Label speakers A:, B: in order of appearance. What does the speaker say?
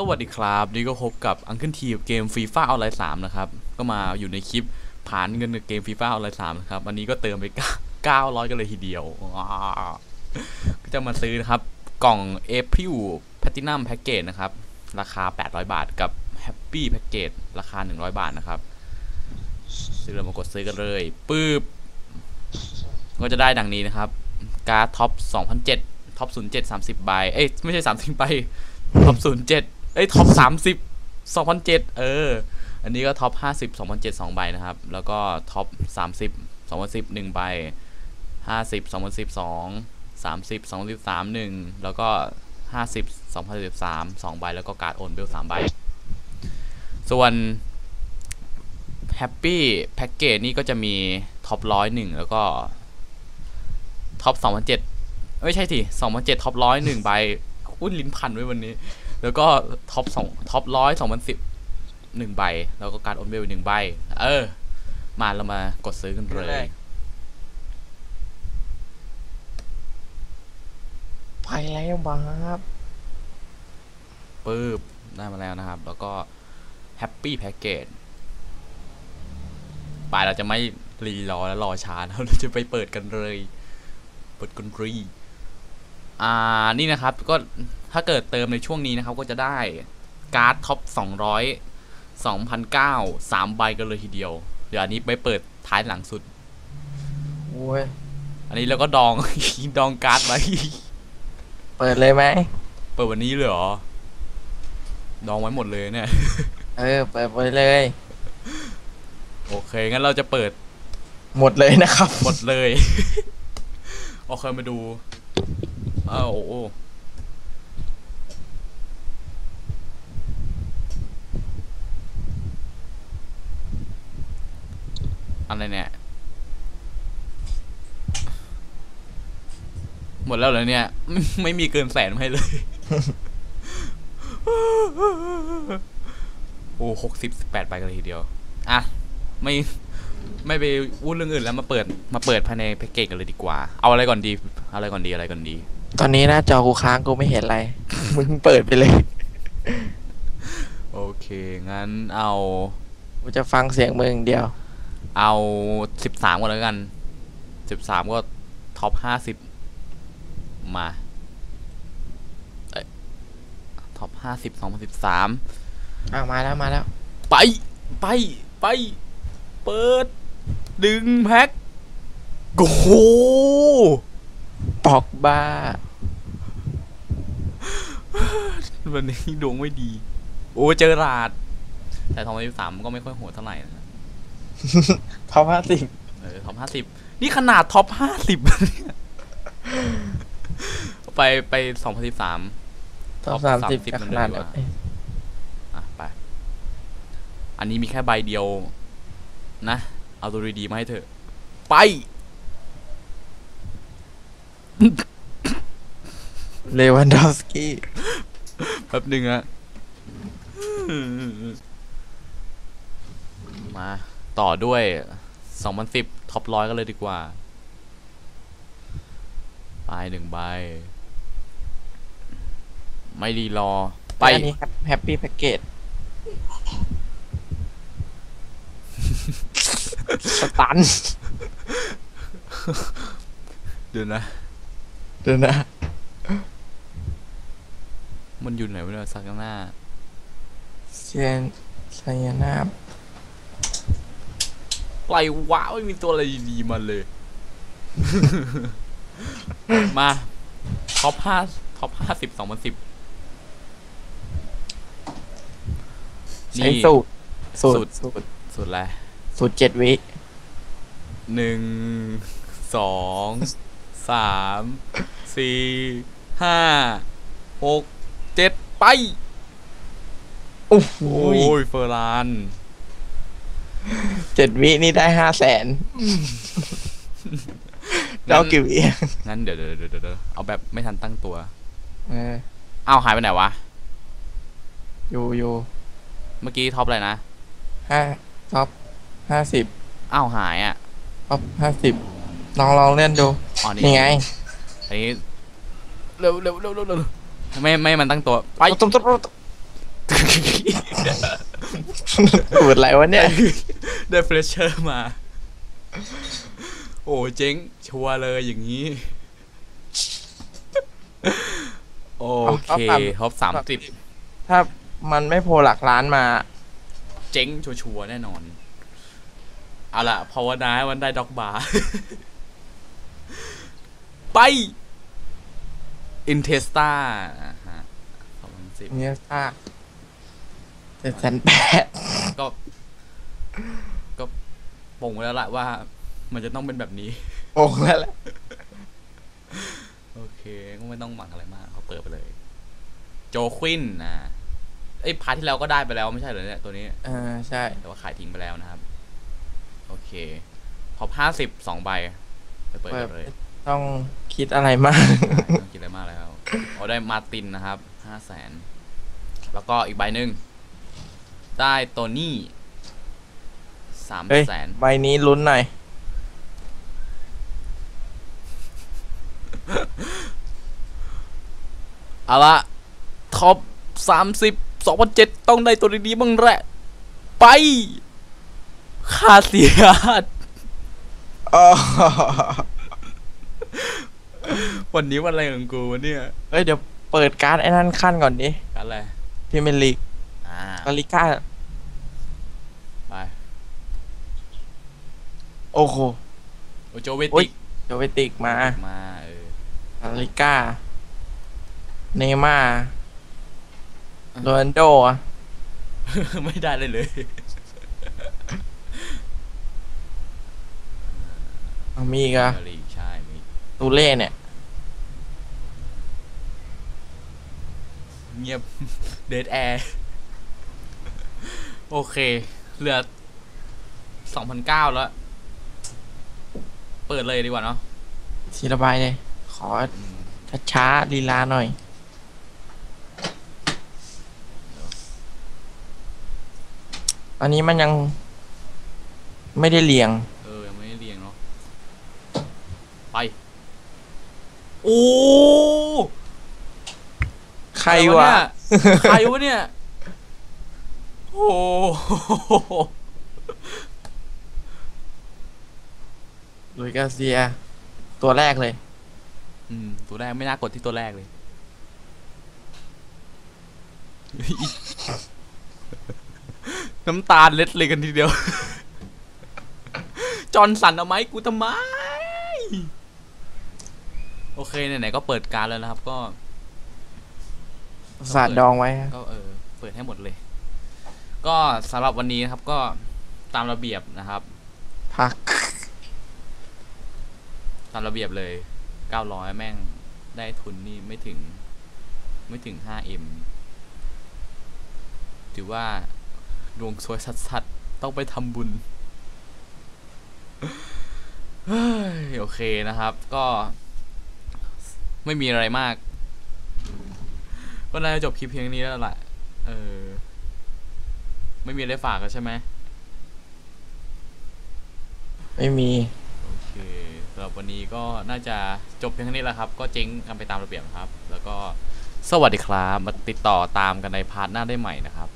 A: สวัสดีครับนี่ก็พบกับอังเคิลทีเกมฟีฟ่าออนไลน์สามนะครับ ก็มาอยู่ในคลิปผ่านเงินกับเกมฟีฟ่าออนไลน์สามนะครับ วันนี้ก็เติมไปก้าว900กันเลยทีเดียว ก็จะมาซื้อนะครับ กล่อง April Platinum Package นะครับ ราคา 800 บาทกับ Happy Package ราคา 100 บาทนะครับ ซื้อเรามากดซื้อกันเลยปื๊บก็จะได้ดังนี้นะครับ การ์ดท็อป2007ท็อป07 30ใบเอ้ยไม่ใช่ 30ใบท็อป07 เอ้ยท็อปสามสิบสองพันเจ็ดเออ อันนี้ก็ท็อปห้าสิบสองพันเจ็ดสองใบนะครับ แล้วก็ท็อปสามสิบสองพันสิบหนึ่งใบห้าสิบสองพันสิบสองสามสิบสองพันสิบสามหนึ่งแล้วก็ห้าสิบสองพันสิบสามสองใบแล้วก็การ์ดโอนเบลสามใบ ส่วนแฮปปี้แพ็กเกจนี่ก็จะมีท็อปร้อยหนึ่งแล้วก็ท็อปสองพันเจ็ดไม่ใช่สิสองพันเจ็ดท็อปร้อยหนึ่งใบอุ้นลิ้นพันไว้วันนี้ แล้วก็ท็อปสองท็อปร้อยสองพันสิบหนึ่งใบ แล้วก็การโอนเบลหนึ่งใบ เออ มาเรามากดซื้อกันเลย
B: ไปแล้วบาบ
A: ปึ๊บได้มาแล้วนะครับ แล้วก็แฮปปี้แพ็กเกจไปเราจะไม่รีรอแล้วรอช้านะเราจะไปเปิดกันเลย เปิดกันรี อ่านี่นะครับก็ถ้าเกิดเติมในช่วงนี้นะครับ ก็จะได้การ์ดท็อปสองร้อยสองพันเก้าสามใบกันเลยทีเดียว เดี๋ยวอันนี้ไปเปิดท้ายหลังสุด
B: โอ้ย
A: อันนี้เราก็ดอง ดองการ์ดไว้
B: เปิดเลยไหม
A: เปิดวันนี้เลยเหรอ ดองไว้หมดเลยเนี่ย
B: เออ เปิดไปเลย
A: โอเค งั้นเราจะเปิด
B: หมดเลยนะครับ
A: หมดเลย โอเคมาดู อ้าโอ้อะไรเนี่ย หมดแล้วเหรอเนี่ย ไม่ไม่มีเกินแสนมาให้เลย โอ้หกสิบแปดใบกันเลยทีเดียว อะ ไม่ ไม่ไปวุ่นเรื่องอื่นแล้วมาเปิด มาเปิดภายในแพ็กเกจกันเลยดีกว่า เอาอะไรก่อนดีเอาอะไรก่อนดี อะไรก่อนดี
B: ตอนนี้หน้าจอกูค้างกูไม่เห็นอะไร มึงเปิดไปเลย
A: โอเค งั้นเอา
B: กูจะฟังเสียงมึงอย่างเดียว
A: เอาสิบสามก่อนแล้วกันสิบสามก็ท็อปห้าสิบมาเอ้ยท็อปห้าสิบสองพันสิบสาม
B: อ้าวมาแล้วมาแล้ว
A: ไปไปไป เปิด ดึงแพ็คโอ้โห
B: ปอกบ้า
A: วันนี้ดวงไม่ดี โอ้เจอราดแต่ทองสิบสามก็ไม่ค่อยโหดเท่าไหร่นะ
B: ท็อปห้าสิบ
A: เออท็อปห้าสิบนี่ขนาดท็อปห้าสิบไปไปสองพันสิบสาม
B: ท็อป
A: ท็
B: สา
A: อ
B: ม
A: ป
B: สิบ
A: 30
B: กับ
A: มัน
B: ข
A: เลย
B: นาด
A: ดีกว่า
B: เอ้ย
A: อะไป อันนี้มีแค่ใบเดียว นะ เอาตัวดีๆมาให้เถอะไป
B: เลวันดอฟสกี้
A: แป๊บหนึ่งอะมาต่อด้วยสองพันสิบท็อปร้อยกันเลยดีกว่าไปหนึ่งใบ ไม่รีรอ ไป
B: อันนี้แฮปปี้แพ็กเกจสตัน
A: เดี๋ยวนะ
B: เดี๋ยวนะ
A: มันอยู่ไหนวะเนี่ยสักหน้า
B: เซียนไซยานาบ
A: ไกลว้าวไม่มีตัวอะไรดีๆมาเลย มาท็อปห้าท็อปห้าสิบสองพันสิบ
B: ใช้สูตรสูตร
A: สู
B: สู
A: ตร
B: ตร
A: สุดแล้ว
B: สูตรเจ็ดวิ
A: หนึ่งสองสามสี่ห้าหก เจ็ดไป
B: โอ้โห
A: โอ้ยเฟอร์ราน
B: เจ็ดวินี่ได้ห้าแสนเจ้ากี่วิ
A: งั้นเดี๋ยวเดี๋ยวเดี๋ยวเดี๋ยวเอาแบบไม่ทันตั้งตัว
B: เออ
A: อ้าวหายไปไหนวะ
B: อยู่อยู่
A: เมื่อกี้ท็อปอะไรนะ
B: ห้าท็อปห้าสิบ
A: อ้าวหายอะ
B: ท็อปห้าสิบลองลองเล่นดู
A: อ๋อนี่
B: นี่ไง
A: อันนี้เร็วเร็วเร็วเร็วเร็ว ไม่ไม่ให้มันตั้งตัว ไป
B: ตุ๊บตุ๊บตุ๊บสูตรอะไรวะเนี่ย
A: ได้เฟรชเชอร์มา โอ้เจ๊งชัวร์เลยอย่างนี้ โอเคท็อปสามสิบ
B: ถ้ามันไม่โพลหลักล้านมา
A: เจ๊งชัวร์ๆแน่นอนเอาล่ะภาวนาให้มันได้ด็อกบาร์ไป อินเทสตาฮะสองพันสิบ
B: เนี่ยซากเจ็ดแสนแปด
A: ก็ ก็ปงไว้แล้วล่ะว่า มันจะต้องเป็นแบบนี้
B: โอ่งแล้วแหละ
A: โอเค ก็ไม่ต้องหมักอะไรมากเขาเปิดไปเลย โจควินนะไอ้ยพาร์ทที่แล้วก็ได้ไปแล้วไม่ใช่เหรอเนี่ยตัวนี้
B: อ่าใช่
A: แต่ว่าขายทิ้งไปแล้วนะครับ โอเค พอห้าสิบสองใบไปเปิดกันเลย
B: ต้องคิดอะไรมาก
A: ไม่ต้องคิดอะไรมากแล้วเอาได้มาร์ตินนะครับห้าแสนแล้วก็อีกใบหนึ่งได้โตนี่สาม
B: เฮ้ย
A: แสน
B: ใบนี้ลุ้นหน่อย
A: เอาละท็อปสามสิบสองพันเจ็ดต้องได้ตัวดีๆบ้างแหละ ไปคาเซียส
B: อ๋อ
A: วันนี้วันอะไรของกูวะเนี่ย
B: เฮ้ยเดี๋ยวเปิดการ์ดไอ้นั่นขั้นก่อนดิ
A: กันอะไร
B: พรีเมียร์ลีก
A: อ่า
B: ลาลิก้า
A: ไป
B: โอ้โห
A: โอโจเว
B: โอ้
A: ติ
B: ย
A: ก
B: โจเวติกมา
A: มาเออ
B: ลาลิก้าเนย์ม่าร์โรนัลโดอะ
A: ไม่ได้เลยเลย
B: เอามีอีกอะ
A: ลีกใช่มี
B: ตูเล่เนี่ย
A: เงียบเดดแอร์โอเค เหลือสองพันเก้าแล้ว เปิดเลยดีกว่าเนาะ
B: ทีละใบเลย ขอ
A: อืม
B: ช้าๆลีลาหน่อยอันนี้มันยังไม่ได้เรียง
A: เออ ยังไม่ได้เรียงเนาะ ไป โอ้
B: ใครวะ
A: ใครวะเนี่ย โอ้โห
B: ลุยกาเซีย ตัวแรกเลย
A: อืม ตัวแรกไม่น่ากดที่ตัวแรกเลยน้ำตาลเล็ดเลยกันทีเดียว จอห์นสันเอาไหมกูทำไม โอเค ไหนๆก็เปิดการแล้วนะครับก็
B: สาดดองไว้ครับ
A: ก็เออ เปิดให้หมดเลย ก็สำหรับวันนี้นะครับ ก็ตามระเบียบนะครับ
B: พัก
A: ตามระเบียบเลย900แม่งได้ทุนนี่ไม่ถึง ไม่ถึง 5M ถือว่าดวงสวยสัดๆต้องไปทำบุญเฮ้ยโอเคนะครับ ก็ไม่มีอะไรมาก ก็น่าจะจบคลิปเพียงนี้แล้วล่ะเออ ไม่มีอะไรฝากแล้วใช่ไหม
B: ไม่มี
A: โอเคสำหรับวันนี้ก็น่าจะจบเพียงเท่านี้แหละครับ ก็เจ๊งกันไปตามระเบียบครับ แล้วก็สวัสดีครับ มาติดต่อตามกันในพาร์ทหน้าได้ใหม่นะครับ